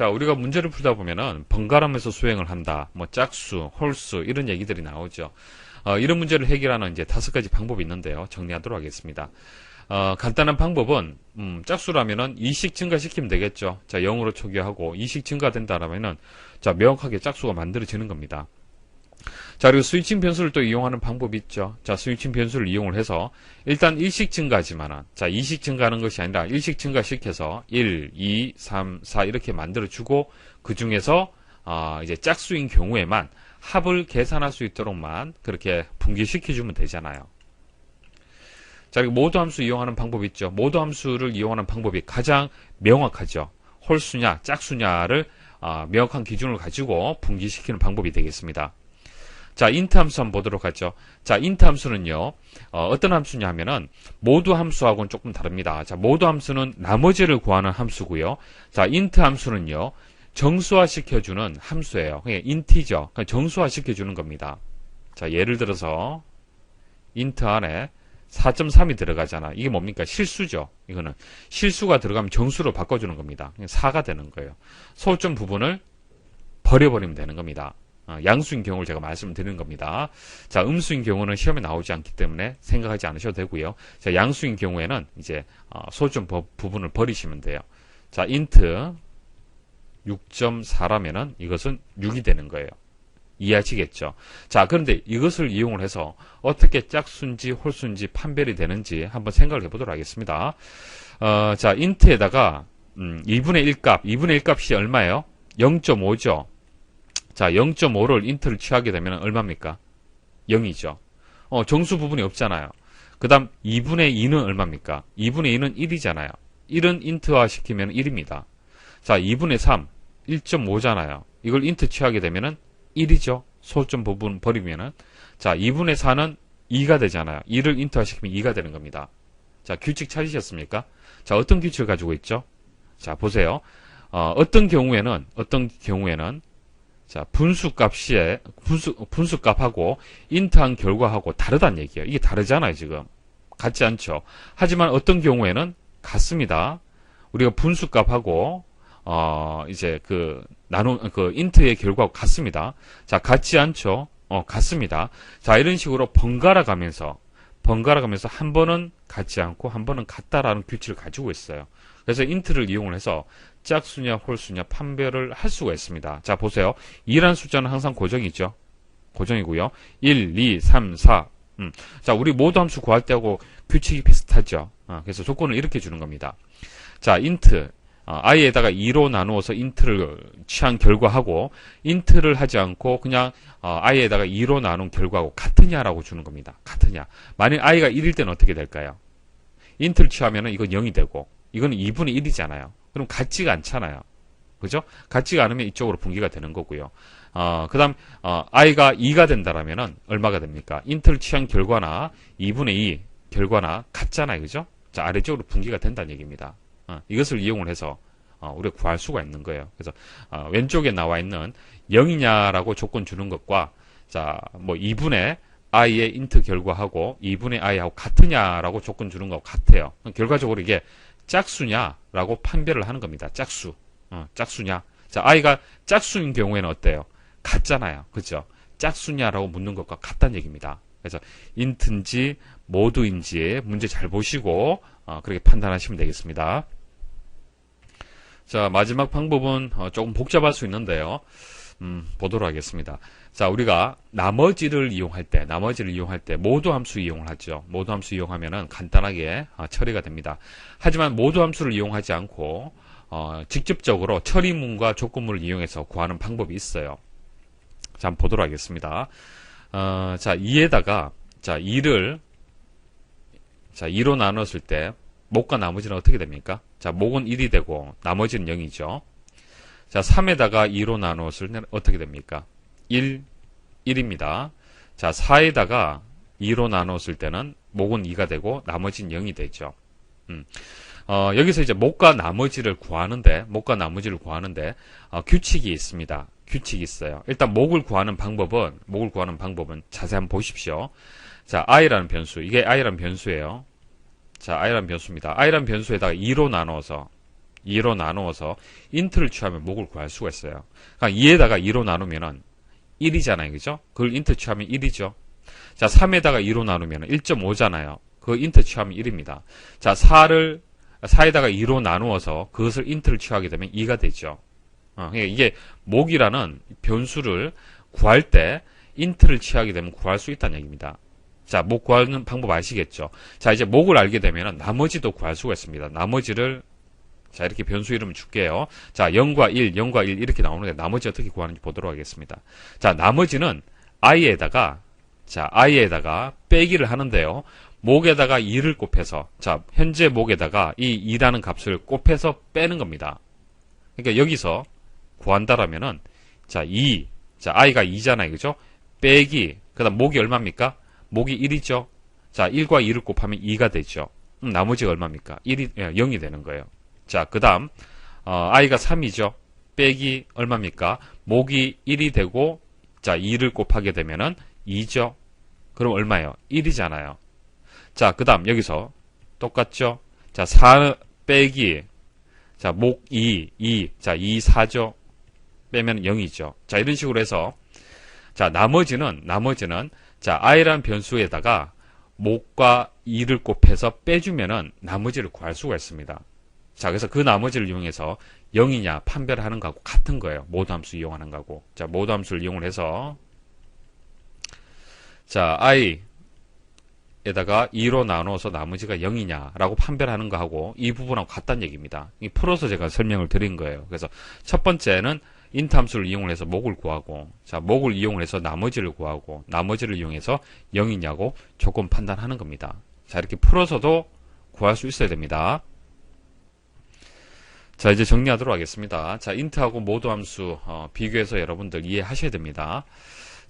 자, 우리가 문제를 풀다 보면은 번갈아면서 수행을 한다. 뭐 짝수, 홀수 이런 얘기들이 나오죠. 어, 이런 문제를 해결하는 이제 다섯 가지 방법이 있는데요. 정리하도록 하겠습니다. 어, 간단한 방법은 음, 짝수라면은 이식 증가시키면 되겠죠. 자, 0으로 초기하고 이식 증가된다라면은 자, 명확하게 짝수가 만들어지는 겁니다. 자, 그리고 스위칭 변수를 또 이용하는 방법이 있죠. 자, 스위칭 변수를 이용을 해서 일단 일식 증가지만은 자, 이식 증가하는 것이 아니라 일식 증가시켜서 1, 2, 3, 4 이렇게 만들어 주고 그 중에서 아, 이제 짝수인 경우에만 합을 계산할 수 있도록만 그렇게 분기시켜 주면 되잖아요. 자, 그리고 모두 함수 이용하는 방법이 있죠. 모두 함수를 이용하는 방법이 가장 명확하죠. 홀수냐, 짝수냐를 아, 명확한 기준을 가지고 분기시키는 방법이 되겠습니다. 자, 인트 함수 한번 보도록 하죠. 자, 인트 함수는요, 어, 떤 함수냐 하면은, 모두 함수하고는 조금 다릅니다. 자, 모두 함수는 나머지를 구하는 함수고요. 자, 인트 함수는요, 정수화 시켜주는 함수예요. 그냥 인티죠. 그냥 정수화 시켜주는 겁니다. 자, 예를 들어서, 인트 안에 4.3이 들어가잖아. 이게 뭡니까? 실수죠. 이거는. 실수가 들어가면 정수로 바꿔주는 겁니다. 4가 되는 거예요. 소점 부분을 버려버리면 되는 겁니다. 어, 양수인 경우를 제가 말씀드리는 겁니다. 자, 음수인 경우는 시험에 나오지 않기 때문에 생각하지 않으셔도 되고요. 자, 양수인 경우에는 이제 어, 소점 부분을 버리시면 돼요. 자, 인트 6.4라면은 이것은 6이 되는 거예요. 이해하시겠죠? 자, 그런데 이것을 이용을 해서 어떻게 짝수인지 홀수인지 판별이 되는지 한번 생각을 해보도록 하겠습니다. 어, 자, 인트에다가 음, 2분의 1 값, 2분의 1 값이 얼마예요? 0.5죠. 자, 0.5를 인트를 취하게 되면 얼마입니까? 0이죠. 어, 정수 부분이 없잖아요. 그 다음 2분의 2는 얼마입니까? 2분의 2는 1이잖아요. 1은 인트화 시키면 1입니다. 자, 2분의 3, 1.5잖아요. 이걸 인트 취하게 되면은 1이죠. 소점 부분 버리면은. 자, 2분의 4는 2가 되잖아요. 2를 인트화 시키면 2가 되는 겁니다. 자, 규칙 찾으셨습니까? 자, 어떤 규칙을 가지고 있죠? 자, 보세요. 어, 어떤 경우에는, 어떤 경우에는, 자, 분수 값이, 분수, 분수 값하고 인트한 결과하고 다르다는 얘기예요. 이게 다르잖아요, 지금. 같지 않죠. 하지만 어떤 경우에는 같습니다. 우리가 분수 값하고, 어, 이제 그, 나누, 그, 인트의 결과하고 같습니다. 자, 같지 않죠. 어, 같습니다. 자, 이런 식으로 번갈아 가면서, 번갈아 가면서 한 번은 같지 않고 한 번은 같다라는 규칙을 가지고 있어요. 그래서 인트를 이용을 해서 짝수냐 홀수냐 판별을 할 수가 있습니다. 자, 보세요. 2라는 숫자는 항상 고정이죠. 고정이고요. 1, 2, 3, 4. 음. 자, 우리 모두 함수 구할 때하고 규칙이 비슷하죠. 어, 그래서 조건을 이렇게 주는 겁니다. 자, 인트. 어, i에다가 2로 나누어서 인트를 취한 결과하고 인트를 하지 않고 그냥 어, i에다가 2로 나눈 결과하고 같으냐라고 주는 겁니다. 같으냐. 만약 i가 1일 때는 어떻게 될까요? 인트를 취하면 이건 0이 되고 이건 2분의 1이잖아요. 그럼 같지가 않잖아요. 그죠? 같지가 않으면 이쪽으로 분기가 되는 거고요. 어, 그 다음, 어, i가 2가 된다라면은 얼마가 됩니까? 인트를 취한 결과나 2분의 2 결과나 같잖아요. 그죠? 자, 아래쪽으로 분기가 된다는 얘기입니다. 어, 이것을 이용을 해서 어, 우리가 구할 수가 있는 거예요. 그래서 어, 왼쪽에 나와 있는 0이냐라고 조건 주는 것과 자, 뭐 2분의 i의 인트 결과하고 2분의 i하고 같으냐라고 조건 주는 것 같아요. 결과적으로 이게 짝수냐라고 판별을 하는 겁니다. 짝수. 어, 짝수냐. 자, i가 짝수인 경우에는 어때요? 같잖아요. 그죠? 짝수냐라고 묻는 것과 같다는 얘기입니다. 그래서 인트인지 모두인지 문제 잘 보시고 어, 그렇게 판단하시면 되겠습니다. 자, 마지막 방법은 어, 조금 복잡할 수 있는데요. 음, 보도록 하겠습니다. 자, 우리가 나머지를 이용할 때, 나머지를 이용할 때 모두 함수 이용을 하죠. 모두 함수 이용하면은 간단하게 어, 처리가 됩니다. 하지만 모두 함수를 이용하지 않고 어, 직접적으로 처리문과 조건문을 이용해서 구하는 방법이 있어요. 자, 한번 보도록 하겠습니다. 어, 자, 2에다가 자, 2를 자, 2로 나눴을 때 목과 나머지는 어떻게 됩니까? 자, 목은 1이 되고 나머지는 0이죠. 자, 3에다가 2로 나누었을 때는 어떻게 됩니까? 1, 1입니다. 자, 4에다가 2로 나누었을 때는 목은 2가 되고 나머지는 0이 되죠. 음. 어, 여기서 이제 목과 나머지를 구하는데, 목과 나머지를 구하는데, 어, 규칙이 있습니다. 규칙이 있어요. 일단 목을 구하는 방법은, 목을 구하는 방법은 자세히 한번 보십시오. 자, i라는 변수. 이게 i라는 변수예요. 자, i라는 변수입니다. i라는 변수에다가 2로 나눠서 2로 나누어서 인트를 취하면 목을 구할 수가 있어요. 그러니까 2에다가 2로 나누면은 1이잖아요. 그죠? 그걸 인트 취하면 1이죠. 자, 3에다가 2로 나누면 1.5잖아요. 그 인트 취하면 1입니다. 자, 4를 4에다가 2로 나누어서 그것을 인트를 취하게 되면 2가 되죠. 어, 그러니까 이게 목이라는 변수를 구할 때 인트를 취하게 되면 구할 수 있다는 얘기입니다. 자, 목 구하는 방법 아시겠죠? 자, 이제 목을 알게 되면 나머지도 구할 수가 있습니다. 나머지를 자, 이렇게 변수 이름을 줄게요. 자, 0과 1, 0과 1 이렇게 나오는데 나머지 어떻게 구하는지 보도록 하겠습니다. 자, 나머지는 i에다가 자, i에다가 빼기를 하는데요. 목에다가 2를 곱해서 자, 현재 목에다가 이 2라는 값을 곱해서 빼는 겁니다. 그러니까 여기서 구한다라면은 자, 2. 자, i가 2잖아요. 그죠? 빼기 그다음 목이 얼마입니까? 목이 1이죠. 자, 1과 2를 곱하면 2가 되죠. 음, 나머지가 얼마입니까? 1이 0이 예, 되는 거예요. 자, 그 다음, 어, i가 3이죠. 빼기 얼마입니까? 목이 1이 되고, 자, 2를 곱하게 되면은 2죠. 그럼 얼마예요? 1이잖아요. 자, 그 다음, 여기서 똑같죠? 자, 4 빼기, 자, 목 2, 2, 자, 2, 4죠? 빼면 0이죠. 자, 이런 식으로 해서, 자, 나머지는, 나머지는, 자, i라는 변수에다가 목과 2를 곱해서 빼주면은 나머지를 구할 수가 있습니다. 자, 그래서 그 나머지를 이용해서 0이냐 판별하는 거하고 같은 거예요. 모두함수 이용하는 거하고. 자, 모두함수를 이용을 해서 자, i 에다가 2로 나눠서 나머지가 0이냐라고 판별하는 거하고 이 부분하고 같다는 얘기입니다. 이 풀어서 제가 설명을 드린 거예요. 그래서 첫 번째는 인트 함수를 이용을 해서 목을 구하고 자, 목을 이용을 해서 나머지를 구하고 나머지를 이용해서 0이냐고 조건 판단하는 겁니다. 자, 이렇게 풀어서도 구할 수 있어야 됩니다. 자, 이제 정리하도록 하겠습니다. 자, 인트하고 모두 함수 어, 비교해서 여러분들 이해하셔야 됩니다.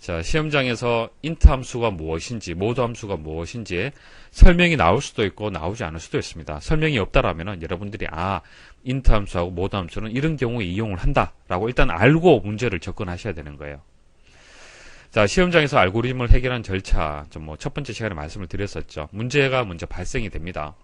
자, 시험장에서 인트 함수가 무엇인지, 모두 함수가 무엇인지 설명이 나올 수도 있고 나오지 않을 수도 있습니다. 설명이 없다라면 여러분들이 아, 인트 함수하고 모두 함수는 이런 경우에 이용을 한다라고 일단 알고 문제를 접근하셔야 되는 거예요. 자, 시험장에서 알고리즘을 해결한 절차, 좀뭐첫 번째 시간에 말씀을 드렸었죠. 문제가 먼저 발생이 됩니다.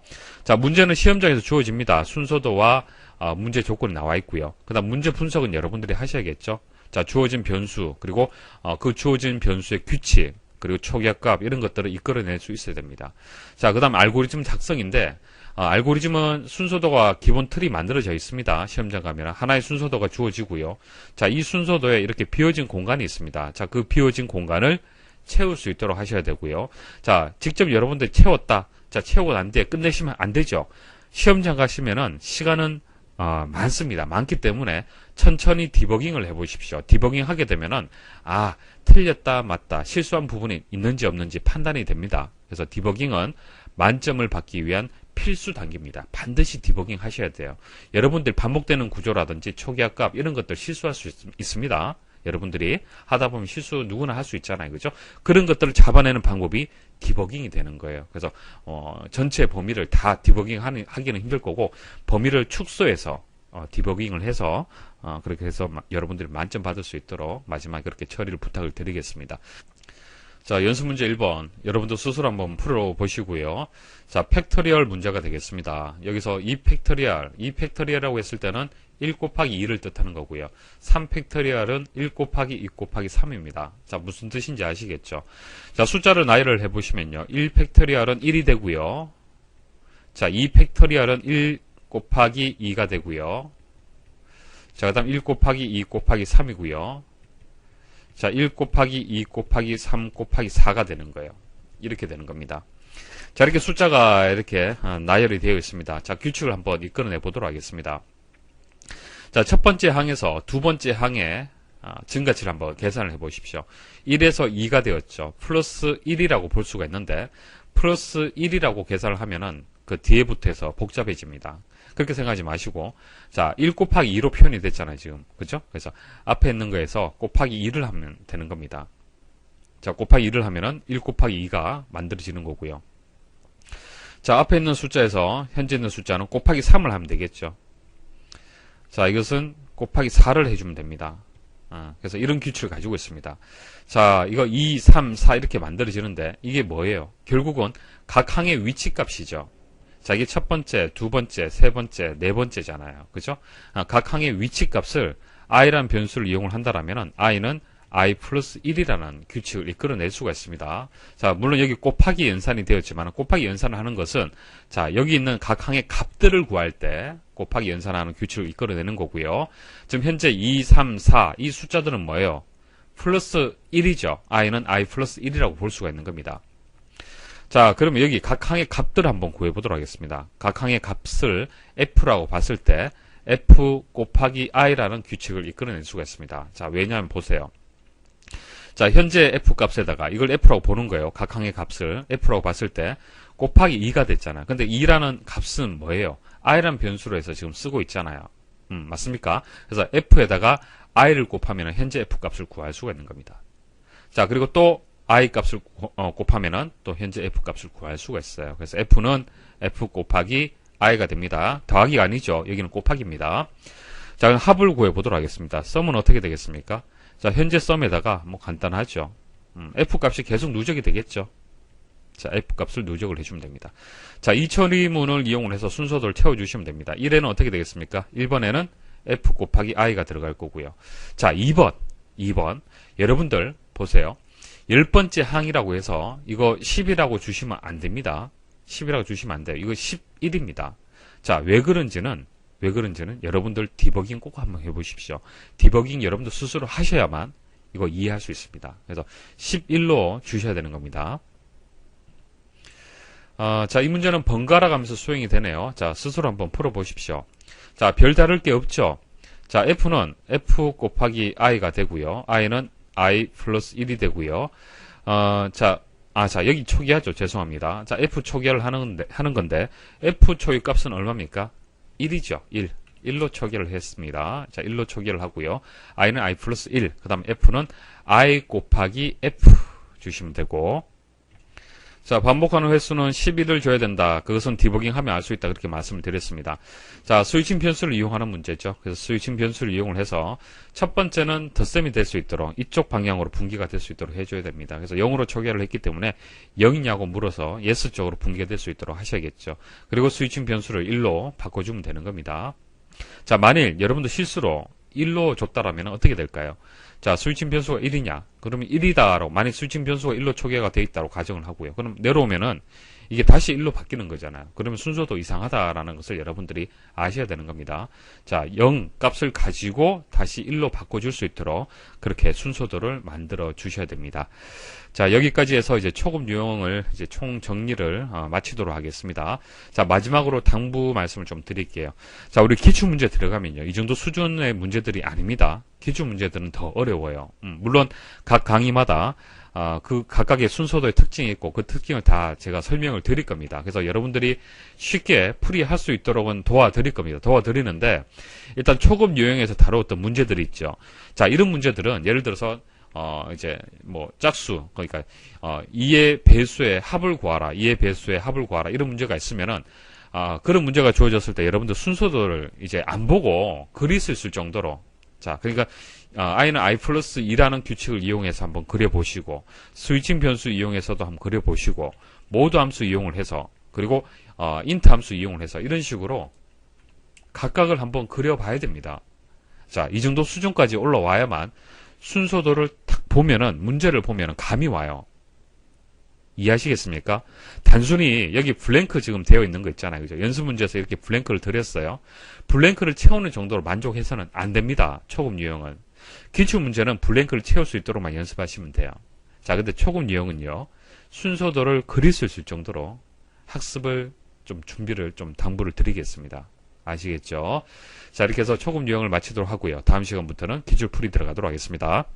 자, 문제는 시험장에서 주어집니다. 순서도와 어, 문제 조건이 나와 있고요. 그다음 문제 분석은 여러분들이 하셔야겠죠. 자, 주어진 변수 그리고 어, 그 주어진 변수의 규칙 그리고 초기화값 이런 것들을 이끌어낼 수 있어야 됩니다. 자, 그 다음 알고리즘 작성인데 어, 알고리즘은 순서도가 기본 틀이 만들어져 있습니다. 시험장 가면 하나의 순서도가 주어지고요. 자, 이 순서도에 이렇게 비어진 공간이 있습니다. 자, 그 비어진 공간을 채울 수 있도록 하셔야 되고요. 자, 직접 여러분들이 채웠다. 자, 채우고 난 뒤에 끝내시면 안 되죠. 시험장 가시면은 시간은 어, 많습니다. 많기 때문에 천천히 디버깅을 해보십시오. 디버깅 하게 되면은 아 틀렸다 맞다 실수한 부분이 있는지 없는지 판단이 됩니다. 그래서 디버깅은 만점을 받기 위한 필수 단계입니다. 반드시 디버깅 하셔야 돼요. 여러분들 반복되는 구조라든지 초기화값 이런 것들 실수할 수 있, 습니다 여러분들이 하다 보면 실수 누구나 할 수 있잖아요. 그죠? 그런 것들을 잡아내는 방법이 디버깅이 되는 거예요. 그래서 어, 전체 범위를 다 디버깅 하는, 하기는 힘들 거고 범위를 축소해서 어, 디버깅을 해서 어, 그렇게 해서 여러분들이 만점 받을 수 있도록 마지막에 그렇게 처리를 부탁을 드리겠습니다. 자, 연습 문제 1번. 여러분도 스스로 한번 풀어보시고요. 자, 팩터리얼 문제가 되겠습니다. 여기서 2 팩터리얼, 2 팩터리얼이라고 했을 때는 1 곱하기 2를 뜻하는 거고요. 3 팩터리얼은 1 곱하기 2 곱하기 3입니다. 자, 무슨 뜻인지 아시겠죠? 자, 숫자를 나열을 해보시면요. 1 팩터리얼은 1이 되고요. 자, 2 팩터리얼은 1 곱하기 2가 되고요. 자, 그 다음 1 곱하기 2 곱하기 3이고요. 자, 1 곱하기 2 곱하기 3 곱하기 4가 되는 거예요. 이렇게 되는 겁니다. 자, 이렇게 숫자가 이렇게 어, 나열이 되어 있습니다. 자, 규칙을 한번 이끌어내 보도록 하겠습니다. 자, 첫 번째 항에서 두 번째 항의 어, 증가치를 한번 계산을 해 보십시오. 1에서 2가 되었죠. 플러스 1이라고 볼 수가 있는데, 플러스 1이라고 계산을 하면은 그 뒤에부터 해서 복잡해집니다. 그렇게 생각하지 마시고 자, 1 곱하기 2로 표현이 됐잖아요, 지금. 그죠? 그래서 앞에 있는 거에서 곱하기 2를 하면 되는 겁니다. 자, 곱하기 2를 하면은 1 곱하기 2가 만들어지는 거고요. 자, 앞에 있는 숫자에서 현재 있는 숫자는 곱하기 3을 하면 되겠죠. 자, 이것은 곱하기 4를 해주면 됩니다. 어, 그래서 이런 규칙을 가지고 있습니다. 자, 이거 2, 3, 4 이렇게 만들어지는데 이게 뭐예요? 결국은 각 항의 위치 값이죠. 자, 이게 첫 번째, 두 번째, 세 번째, 네 번째잖아요. 그죠? 아, 각 항의 위치 값을 i라는 변수를 이용을 한다라면은 i는 i 플러스 1이라는 규칙을 이끌어낼 수가 있습니다. 자, 물론 여기 곱하기 연산이 되었지만 곱하기 연산을 하는 것은 자, 여기 있는 각 항의 값들을 구할 때 곱하기 연산하는 규칙을 이끌어내는 거고요. 지금 현재 2, 3, 4 이 숫자들은 뭐예요? 플러스 1이죠. i는 i 플러스 1이라고 볼 수가 있는 겁니다. 자, 그러면 여기 각 항의 값들을 한번 구해보도록 하겠습니다. 각 항의 값을 f라고 봤을 때 f 곱하기 i라는 규칙을 이끌어낼 수가 있습니다. 자, 왜냐하면 보세요. 자, 현재 f 값에다가 이걸 f라고 보는 거예요. 각 항의 값을 f라고 봤을 때 곱하기 2가 됐잖아요. 근데 2라는 값은 뭐예요? I라는 변수로 해서 지금 쓰고 있잖아요. 음, 맞습니까? 그래서 f에다가 i를 곱하면 현재 f 값을 구할 수가 있는 겁니다. 자, 그리고 또 i 값을 어, 곱하면은 또 현재 f 값을 구할 수가 있어요. 그래서 f는 f 곱하기 i가 됩니다. 더하기가 아니죠. 여기는 곱하기입니다. 자, 그럼 합을 구해 보도록 하겠습니다. 썸은 어떻게 되겠습니까? 자, 현재 썸에다가 뭐 간단하죠. 음, f 값이 계속 누적이 되겠죠. 자, f 값을 누적을 해주면 됩니다. 자, 이 처리문을 이용을 해서 순서도를 채워주시면 됩니다. 1에는 어떻게 되겠습니까? 1번에는 f 곱하기 i가 들어갈 거고요. 자, 2번. 2번. 여러분들 보세요. 열 번째 항이라고 해서 이거 10이라고 주시면 안 됩니다. 10이라고 주시면 안 돼요. 이거 11입니다. 자, 왜 그런지는 왜 그런지는 여러분들 디버깅 꼭 한번 해보십시오. 디버깅 여러분들 스스로 하셔야만 이거 이해할 수 있습니다. 그래서 11로 주셔야 되는 겁니다. 어, 자, 이 문제는 번갈아 가면서 수행이 되네요. 자, 스스로 한번 풀어 보십시오. 자, 별 다를 게 없죠. 자, f는 f 곱하기 i가 되고요. i는 i 플러스 1이 되고요. 어, 자, 아, 자, 여기 초기화죠. 죄송합니다. 자, f 초기화를 하는 하는 건데 f 초기 값은 얼마입니까? 1이죠. 1. 1로 초기를 했습니다. 자, 1로 초기를 하고요. i는 i 플러스 1. 그 다음 f는 i 곱하기 f 주시면 되고 자, 반복하는 횟수는 11을 줘야 된다. 그것은 디버깅 하면 알 수 있다. 그렇게 말씀을 드렸습니다. 자, 스위칭 변수를 이용하는 문제죠. 그래서 스위칭 변수를 이용을 해서 첫 번째는 덧셈이 될 수 있도록 이쪽 방향으로 분기가 될 수 있도록 해줘야 됩니다. 그래서 0으로 초기화를 했기 때문에 0이냐고 물어서 yes 쪽으로 분기가 될 수 있도록 하셔야겠죠. 그리고 스위칭 변수를 1로 바꿔주면 되는 겁니다. 자, 만일 여러분도 실수로 1로 줬다라면 어떻게 될까요? 자, 스위칭 변수가 1이냐? 그러면 1이다라고, 만약 스위칭 변수가 1로 초기화가 되어 있다고 가정을 하고요. 그럼 내려오면은 이게 다시 1로 바뀌는 거잖아요. 그러면 순서도 이상하다라는 것을 여러분들이 아셔야 되는 겁니다. 자, 0 값을 가지고 다시 1로 바꿔줄 수 있도록 그렇게 순서도를 만들어 주셔야 됩니다. 자, 여기까지 해서 이제 초급 유형을 이제 총 정리를 어, 마치도록 하겠습니다. 자, 마지막으로 당부 말씀을 좀 드릴게요. 자, 우리 기출 문제 들어가면요. 이 정도 수준의 문제들이 아닙니다. 기출 문제들은 더 어려워요. 음, 물론 각 강의마다 어, 그 각각의 순서도의 특징이 있고 그 특징을 다 제가 설명을 드릴 겁니다. 그래서 여러분들이 쉽게 풀이할 수 있도록은 도와드릴 겁니다. 도와드리는데 일단 초급 유형에서 다루었던 문제들이 있죠. 자, 이런 문제들은 예를 들어서 어, 이제, 뭐, 짝수, 그러니까, 어, 2의 배수의 합을 구하라, 2의 배수의 합을 구하라, 이런 문제가 있으면은, 아, 그런 문제가 주어졌을 때 여러분들 순서도를 이제 안 보고 글이 쓸 정도로, 자, 그러니까 어, i는 i 플러스 2라는 규칙을 이용해서 한번 그려보시고 스위칭 변수 이용해서도 한번 그려보시고 모두 함수 이용을 해서 그리고 어, 인트 함수 이용을 해서 이런 식으로 각각을 한번 그려봐야 됩니다. 자, 이 정도 수준까지 올라와야만 순서도를 탁 보면은 문제를 보면은 감이 와요. 이해하시겠습니까? 단순히 여기 블랭크 지금 되어 있는 거 있잖아요. 그죠? 연습 문제에서 이렇게 블랭크를 드렸어요. 블랭크를 채우는 정도로 만족해서는 안 됩니다. 초급 유형은. 기출 문제는 블랭크를 채울 수 있도록만 연습하시면 돼요. 자, 근데 초급 유형은요. 순서도를 그릴 수 있을 정도로 학습을 좀 준비를 좀 당부를 드리겠습니다. 아시겠죠? 자, 이렇게 해서 초급 유형을 마치도록 하고요. 다음 시간부터는 기출 풀이 들어가도록 하겠습니다.